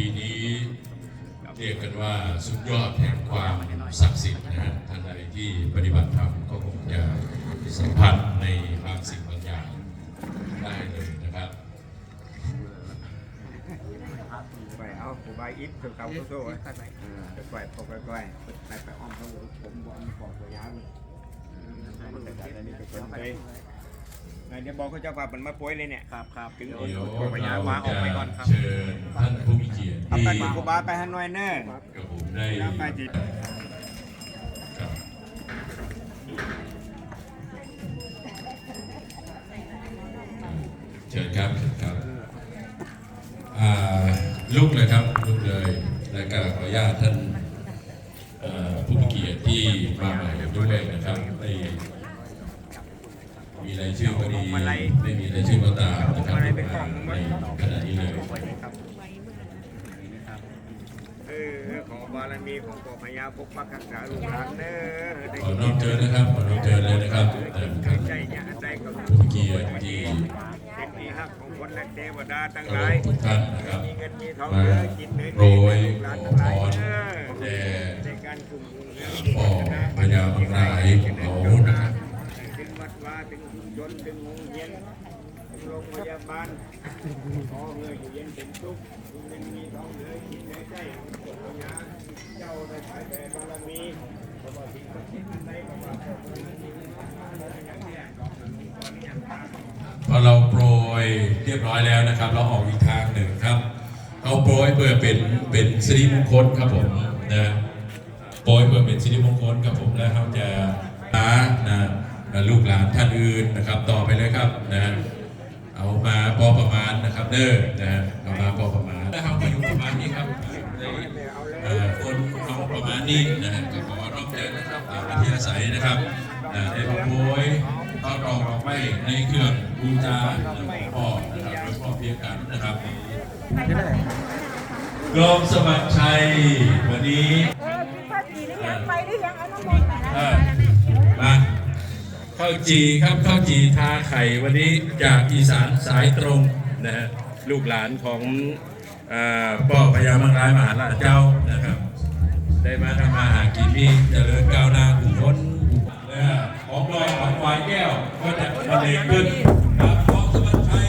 ทีนี้เรียกกันว่าสุดยอดแห่งความศักดิ์สิทธิ์นะฮะท่านใดที่ปฏิบัติธรรมก็คงจะสัมผัสในบางสิ่งบางอย่างได้เลยนะครับไปเอาผู้ใบอิฐคือเขาโซ่ไปไปไปไปไปไปไปอ้อมเขาผมบอมบอกตัวยาวแต่แต่นี่เป็นคนเลย เดี๋ยวบอกเขาเจ้าภาพมันมาป่วยเลยเนี่ยครับครับถึงเดี๋ยวปวยยาวมาออกไปก่อนครับเชิญท่านผู้มีเกียรติเอาที่ไปกูบาไปฮันหน่อยเนอะกับผมได้แล้วไปจิครับเชิญครับเชิญครับอ่าลุกเลยครับลุกเลยแล้วก็ขออนุญาตท่านเอ่อผู้มีเกียรติที่มาใหม่ด้วยนะครับได้มี รายชื่อก็ดีไม่มีรายชื่อก็ตามนะครับในขณะนี้เลยเออขอบารมีของปู่พญาปกปักรักษาลูกหลานเนอะขอน้อมเชิญนะครับขอน้อมเชิญเลยนะครับเอ่อท่านใจเนี่ยใจกับผู้มีเกียรติที่เป็นที่ฮักของคนและเทวดาทั้งเคาหรลายพทุกท่านนะครับมีเงินมีทองมาเยอะกินเนื้อโปรยหลานขทั้องหพลายรเนอะแด่ในการคุมเมืองพ่อพญาบางรายเขานะครับ ถึงวัดวา ถึงชุมชนถึงโรงเรียนถึงโรงพยาบาลขอเงยอยู่เย็นเป็นสุกขมีเงินมีท้องเหลือกินในใจของปู่พญาเจ้าได้ถ่ายแต่บารมีขอบอกสิ่งศักดิ์สิทธิ์อันใดก็ว่าขอพระนั้นสิ่งนั้นมาแล้วอย่างเนี้พอเราโปรยเรียบร้อยแล้วนะครับ เราออกอีกทางหนึ่งครับเอาโปรยเพื่อเป็นเป็นสิริมงคลครับผมนะโปรยเพื่อเป็นสิริมงคลครับผมแล้วเขาจะหานะ ลูกหลานท่านอื่นนะครับต่อไปเลยครับนะเอามาพอประมาณนะครับเด้อนะเอามาพอประมาณนะครับมาอยู่ประมาณนี้ครับในเอ่อคนเอาประมาณนี้นะฮะก็ขอรับเชิญนะครับตามวิทยาศัยนะครับนะได้มาโปรยก็รองออกไปในเครื่องบูชาหลวงพ่อนะครับหลวงพ่อเพียงกันนะครับกรมสมัครชัยวันนี้เออกินข้าวจีหรือยังไปหรือยังเอาน้ำมนต์ไปนะเออมาข้าวจีครับข้าวจีทาไข่วันนี้จากอีสานสายตรงนะฮะลูกหลานของอ่อพ่อพญามังรายมหาราชเจ้านะครับ ได้มาทำมาหากินนี่เจริญก้าวหน้าผู้คนนะของลอยของวายแก้วก็จะบรรเลงขึ้นครับของสมัชัย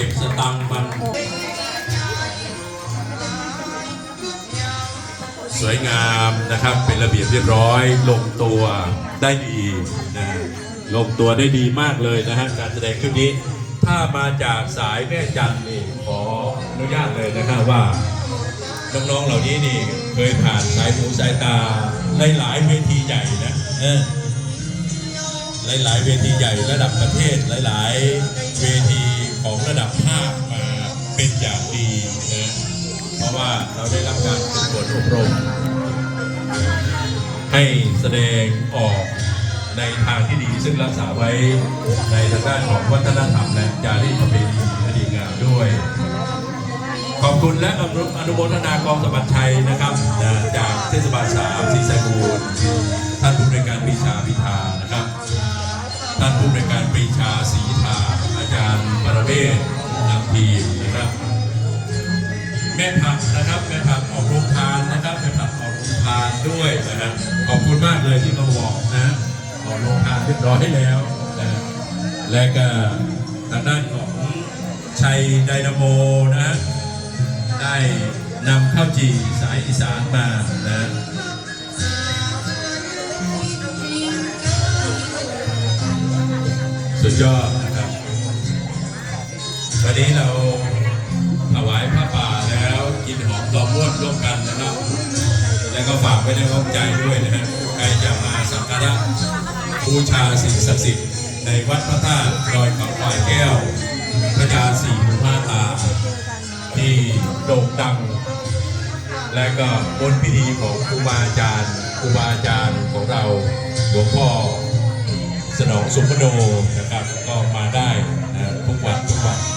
ก็บสตังค์มัน สวยงามนะครับเป็นระเบียบเรียบร้อย ลงตัวได้ดีนะลงตัวได้ดีมากเลยนะฮะการแสดงชุดนี้ ถ้ามาจากสายแม่จันนี่ขออนุญาตเลยนะครับว่าน้องๆเหล่านี้นี่เคยผ่านสายหูสายตาหลายๆเวทีใหญ่นะเออหลายๆเวทีใหญ่ระดับประเทศหลาย ๆ อบรม ให้แสดงออกในทางที่ดีซึ่งรักษาไว้ในทางด้านของวัฒนธรรมและจารีตประเพณีที่ดีงามด้วย ขอบคุณและอนุอนุโมทนากองสมบัติชัยนะครับ จากเทศบาลสามศรีสะบูรณ์ท่านผู้บริการปีชาพิธานะครับ ท่านผู้บริการปีชาศรีทาอาจารย์ปรเวศนำทีมนะครับ ม่ผักนะครับแม่ผักออกโรงทานนะครับแม่ผักออกโรงทานด้วยนะครับขอบคุณมากเลยที่มาบอกนะออกโรงทานเรียบร้อยแล้วนะและก็ทางด้านของชัยไดนาโมนะได้นำข้าวจีสายอีสานมานะสุดยอดนะครับวันนี้เราถวายผ้าป่าแล้ว กินหอมดอม้วนร่วมกันนะครับ แล้วก็ฝากไว้ในอ้อมใจด้วยนะฮะใครจะมาสักการะบูชาสิ่งศักดิ์สิทธิ์ในวัดพระธาตุดอยเขาควายแก้ว พระยาสีหูห้าตา ที่โด่งดัง และก็บนพิธีของครูบาอาจารย์ครูบาอาจารย์ของเราหลวงพ่อสนองสุพโนนะครับก็มาได้นะทุกวันทุกวัน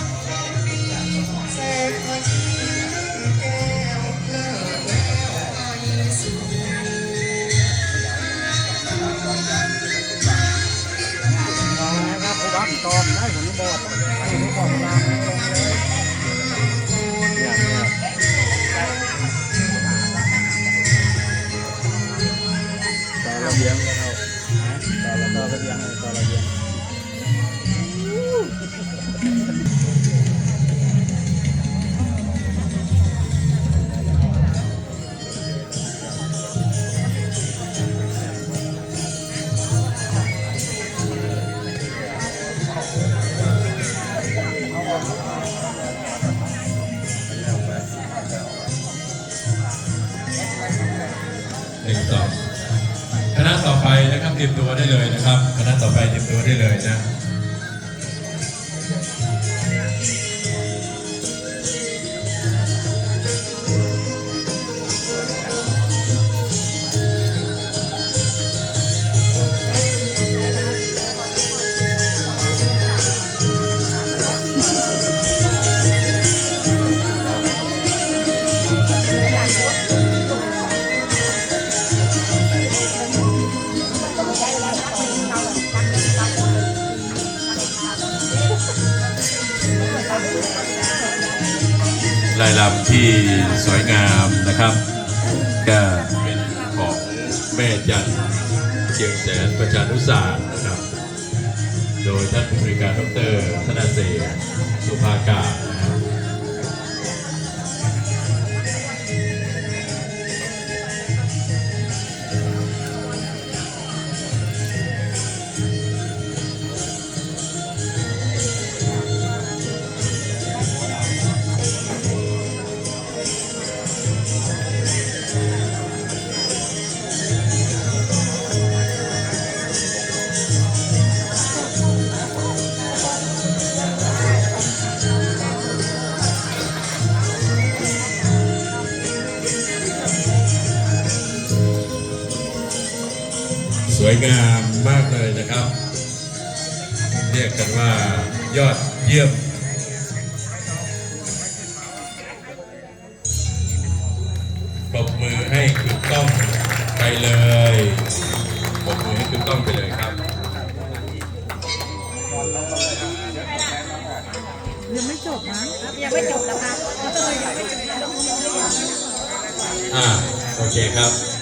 ตอมได้ผมบอกให้ผมบอกตาม หนึ่งสองคณะต่อไปนะครับเตรียมตัวได้เลยนะครับ คณะต่อไปเตรียมตัวได้เลยนะ ลายลำที่สวยงามนะครับ ก็เป็นของแม่จันเชียงแสนประชานุสาสตร์นะครับ โดยท่านผู้บริการดรธนเสศสุภากา วยงามมากเลยนะครับ เรียกกันว่ายอดเยี่ยมปรบมือให้คุณต้องไปเลยปรบมือให้คุณต้องไปเลยครับยังไม่จบนะยังไม่จบนะคะอ่าโอเคครับ